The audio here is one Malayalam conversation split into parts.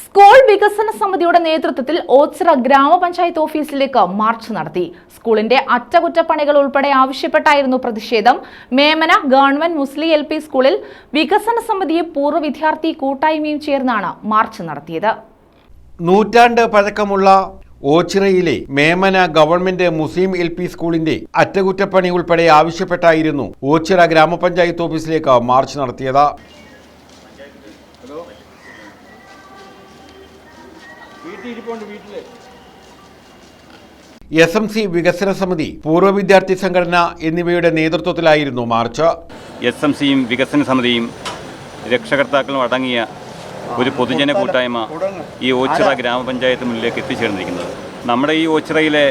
സ്കൂൾ വികസന സമിതിയുടെ നേതൃത്വത്തിൽ ഓച്ചിറ ഗ്രാമപഞ്ചായത്ത് ഓഫീസിലേക്ക് മാർച്ച് നടത്തി. സ്കൂളിന്റെ അറ്റകുറ്റപ്പണികൾ ഉൾപ്പെടെ ആവശ്യപ്പെട്ടായിരുന്നു പ്രതിഷേധം. Memana government Muslim L P സ്കൂളിൽ വികസന സമിതിയും പൂർവ വിദ്യാർത്ഥി കൂട്ടായ്മയും ചേർന്നാണ് മാർച്ച് നടത്തിയത്. നൂറ്റാണ്ട് പഴക്കമുള്ള ഓച്ചിറയിലെ Memana government Muslim L P സ്കൂളിന്റെ അറ്റകുറ്റപ്പണി ഉൾപ്പെടെ ആവശ്യപ്പെട്ടായിരുന്നു ഓച്ചിറ ഗ്രാമപഞ്ചായത്ത് ഓഫീസിലേക്ക് മാർച്ച് നടത്തിയത്. എസ് എം സി വികസന സമിതി പൂർവ വിദ്യാർത്ഥി സംഘടന എന്നിവയുടെ നേതൃത്വത്തിലായിരുന്നു മാർച്ച്. എസ് എം സിയും വികസന സമിതിയും രക്ഷകർത്താക്കളും അടങ്ങിയ ഒരു പൊതുജന കൂട്ടായ്മ ഈ ഓച്ചിറ ഗ്രാമപഞ്ചായത്ത് മുന്നിലേക്ക് എത്തിച്ചേർന്നിരിക്കുന്നത്. നമ്മുടെ ഈ ഓച്ചിറയിലെ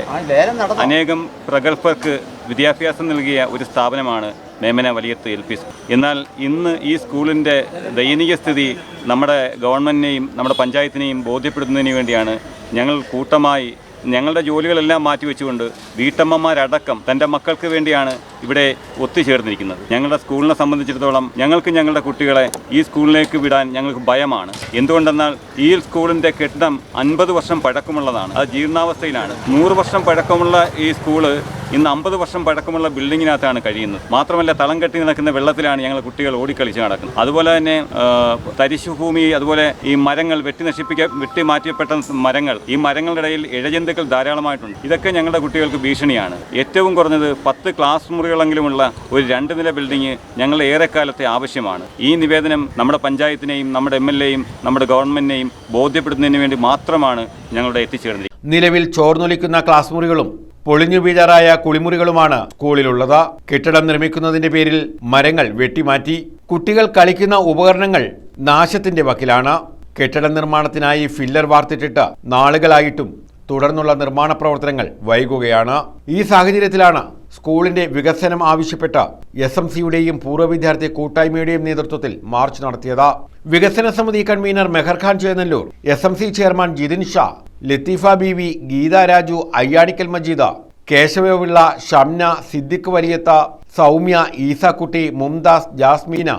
അനേകം പ്രഗത്ഭർക്ക് വിദ്യാഭ്യാസം നൽകിയ ഒരു സ്ഥാപനമാണ് മേമന വലിയത്ത് സ്കൂൾ എന്നാൽ ഇന്ന് ഈ സ്കൂളിന്റെ ദയനീയ സ്ഥിതി നമ്മുടെ ഗവൺമെന്റിനെയും നമ്മുടെ പഞ്ചായത്തിനെയും ബോധ്യപ്പെടുത്തുന്നതിന് വേണ്ടിയാണ് ഞങ്ങൾ കൂട്ടമായി ഞങ്ങളുടെ ജോലികളെല്ലാം മാറ്റിവെച്ചുകൊണ്ട് വീട്ടമ്മമാരടക്കം തന്റെ മക്കൾക്ക് വേണ്ടിയാണ് ഇവിടെ ഒത്തുചേർന്നിരിക്കുന്നത്. ഞങ്ങളുടെ സ്കൂളിനെ സംബന്ധിച്ചിടത്തോളം ഞങ്ങൾക്ക് ഞങ്ങളുടെ കുട്ടികളെ ഈ സ്കൂളിലേക്ക് വിടാൻ ഞങ്ങൾക്ക് ഭയമാണ്. എന്തുകൊണ്ടെന്നാൽ ഈ സ്കൂളിന്റെ കെട്ടിടം അൻപത് വർഷം പഴക്കമുള്ളതാണ്. അത് ജീർണാവസ്ഥയിലാണ്. നൂറ് വർഷം പഴക്കമുള്ള ഈ സ്കൂൾ ഇന്ന് അമ്പത് വർഷം പഴക്കമുള്ള ബിൽഡിങ്ങിനകത്താണ് കഴിയുന്നത്. മാത്രമല്ല തളം കെട്ടി നിൽക്കുന്ന വെള്ളത്തിലാണ് ഞങ്ങൾ കുട്ടികൾ ഓടിക്കളിച്ച് നടക്കുന്നത്. അതുപോലെ തന്നെ തരിശുഭൂമി അതുപോലെ ഈ മരങ്ങൾ വെട്ടി നശിപ്പിക്ക വെട്ടി മാറ്റിയപ്പെട്ട മരങ്ങൾ ഈ മരങ്ങളുടെ ഇടയിൽ ഇഴജന്തുക്കൾ ധാരാളമായിട്ടുണ്ട്. ഇതൊക്കെ ഞങ്ങളുടെ കുട്ടികൾക്ക് ഭീഷണിയാണ്. ഏറ്റവും കുറഞ്ഞത് പത്ത് ക്ലാസ് മുറികളെങ്കിലുമുള്ള ഒരു രണ്ട് നില ബിൽഡിംഗ് ഞങ്ങൾ ഏറെക്കാലത്തെ ആവശ്യമാണ്. ഈ നിവേദനം നമ്മുടെ പഞ്ചായത്തിനെയും നമ്മുടെ എം എൽ എയും നമ്മുടെ ഗവൺമെന്റിനെയും ബോധ്യപ്പെടുത്തുന്നതിന് വേണ്ടി മാത്രമാണ് ഞങ്ങളുടെ എത്തിച്ചേർന്നത് നിലവിൽ ചോർന്നൊലിക്കുന്ന ക്ലാസ് മുറികളും പൊളിഞ്ഞു വീഴാറായ കുളിമുറികളുമാണ് സ്കൂളിലുള്ളത്. കെട്ടിടം നിർമ്മിക്കുന്നതിന്റെ പേരിൽ മരങ്ങൾ വെട്ടിമാറ്റി കുട്ടികൾ കളിക്കുന്ന ഉപകരണങ്ങൾ നാശത്തിന്റെ വക്കിലാണ്. കെട്ടിട നിർമ്മാണത്തിനായി ഫില്ലർ വാർത്തിട്ടിട്ട് നാളുകളായിട്ടും തുടർന്നുള്ള നിർമ്മാണ പ്രവർത്തനങ്ങൾ വൈകുകയാണ്. ഈ സാഹചര്യത്തിലാണ് സ്കൂളിന്റെ വികസനം ആവശ്യപ്പെട്ട എസ് എം സിയുടെയും പൂർവ വിദ്യാർത്ഥി കൂട്ടായ്മയുടെയും നേതൃത്വത്തിൽ മാർച്ച് നടത്തിയത്. വികസന സമിതി convener Meharkhan Chennalloor S M C chairman Jithin Shah Latheefa Beevi Geetha Raju Ayyanikkal Majeeda Keshavapillai Shamna Siddique Valiyath Soumya Isakutty Mumtaz Jasmina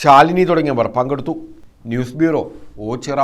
Shalini തുടങ്ങിയവർ പങ്കെടുത്തു. News bureau Ochira.